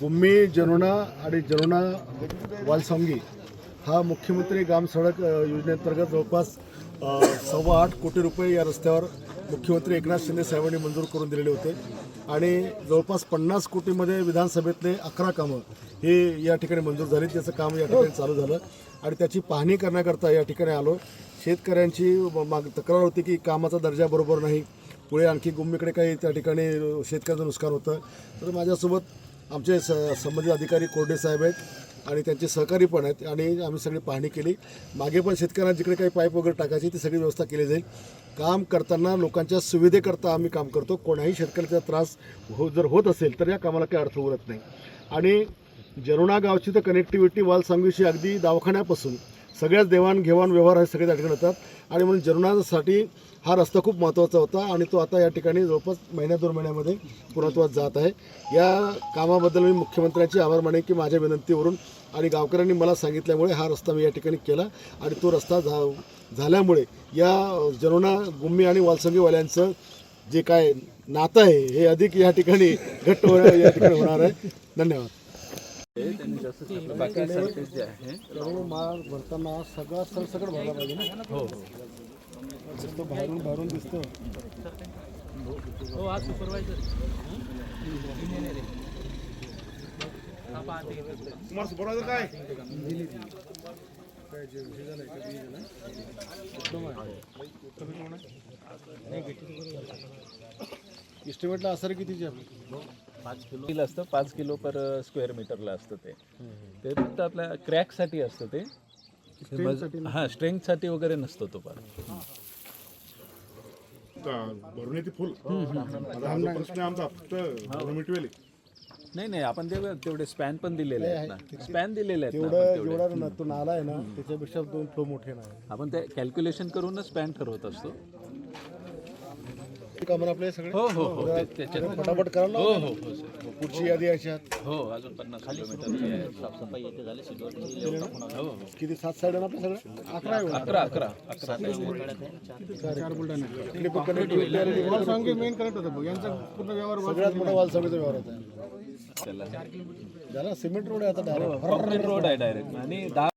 गुम्मी जरोना आणि जरोना वालसांगी हा मुख्यमंत्री ग्राम सडक योजनेअंतर्गत जवळपास सव्वा आठ कोटी रुपये या रस्त्यावर मुख्यमंत्री एकनाथ शिंदे साहेबांनी मंजूर करून दिलेले होते. आणि जवळपास पन्नास कोटीमध्ये विधानसभेतले अकरा कामं हे या ठिकाणी मंजूर झाली. त्याचं काम या ठिकाणी चालू झालं. आणि त्याची पाहणी करण्याकरता या ठिकाणी आलो. शेतकऱ्यांची माग तक्रार होती की कामाचा दर्जा बरोबर नाही. पुढे आणखी गुम्मीकडे काही त्या ठिकाणी शेतकऱ्याचं नुकसान होतं. तर माझ्यासोबत आमचे स संबंधित अधिकारी कोरडे साहेब आहेत आणि त्यांचे सहकारी पण आहेत आणि आम्ही सगळी पाहणी केली. मागे पण शेतकऱ्यांना जिकडे काही पाईप वगैरे टाकायची ती सगळी व्यवस्था केली जाईल. काम करताना लोकांच्या सुविधेकरता आम्ही काम करतो. कोणाही शेतकऱ्याचा त्रास हो जर होत असेल तर या कामाला काही अर्थ उरत नाही. आणि जरुणा गावची तर कनेक्टिव्हिटी वाल सांगूशी अगदी दवाखान्यापासून सगळ्याच देवाणघेवाण व्यवहार हे सगळे त्या ठिकाणी होतात. आणि म्हणून जरुणासाठी हा रस्ता खूप महत्त्वाचा होता आणि तो आता या ठिकाणी जवळपास महिन्या दोन महिन्यामध्ये पूर्णत्वात जात आहे. या कामाबद्दल मी मुख्यमंत्र्यांचे आभार माने की माझ्या विनंतीवरून आणि गावकऱ्यांनी मला सांगितल्यामुळे हा रस्ता मी या ठिकाणी केला आणि तो रस्ता झा झाल्यामुळे या जरुणा गुम्मी आणि वालसंगीवाल्यांचं जे काय नातं आहे हे अधिक या ठिकाणी घट्ट होणार या ठिकाणी होणार आहे. धन्यवाद. माल भरताना सगळा सरसकट भरला पाहिजे ना? हो. दिसतो बाहेरून बाहेरून दिसतो. इस्टिमेटला असर कितीची आपली पाच किलो असतं पाच किलो पर स्क्वेअर मीटरला असतं ते. ते फक्त आपल्या क्रॅकसाठी असतं ते. हां स्ट्रेंथसाठी वगैरे नसतो तो पण भरून येते फुल. हा जो प्रश्न आमचा फक्त भरून मिटवेल नाही नाही आपण ते तेवढे स्पॅन पण दिलेले आहेत ना. स्पॅन दिलेले आहेत तेवढं. जेवढा न- तो नाला आहे ना त्याच्यापेक्षा दोन फ्लो मोठे नाही. आपण ते कॅल्क्युलेशन करूनच स्पॅन ठरवत असतो. कामं आपले सगळे हो हो हो. ते- त्याच्यात फटाफट करा ना. हो हो हो सर. पुढची यादी याच्यात हो अजून पन्नास किलोमीटरची आहे हो हो. किती? सात आहे ना आपल्या सगळ्या अकरा आहे अकरा अकरा अकरा. इकडे पण. वालसांगी मेन कनेक्ट होतं बघ. यांचा पूर्ण व्यवहार सगळ्यात मोठा वालसांगीचा व्यवहार होता. त्याला त्याला सिमेंट रोड आहे आता direct. रोड आहे डायरेक्ट आणि दहा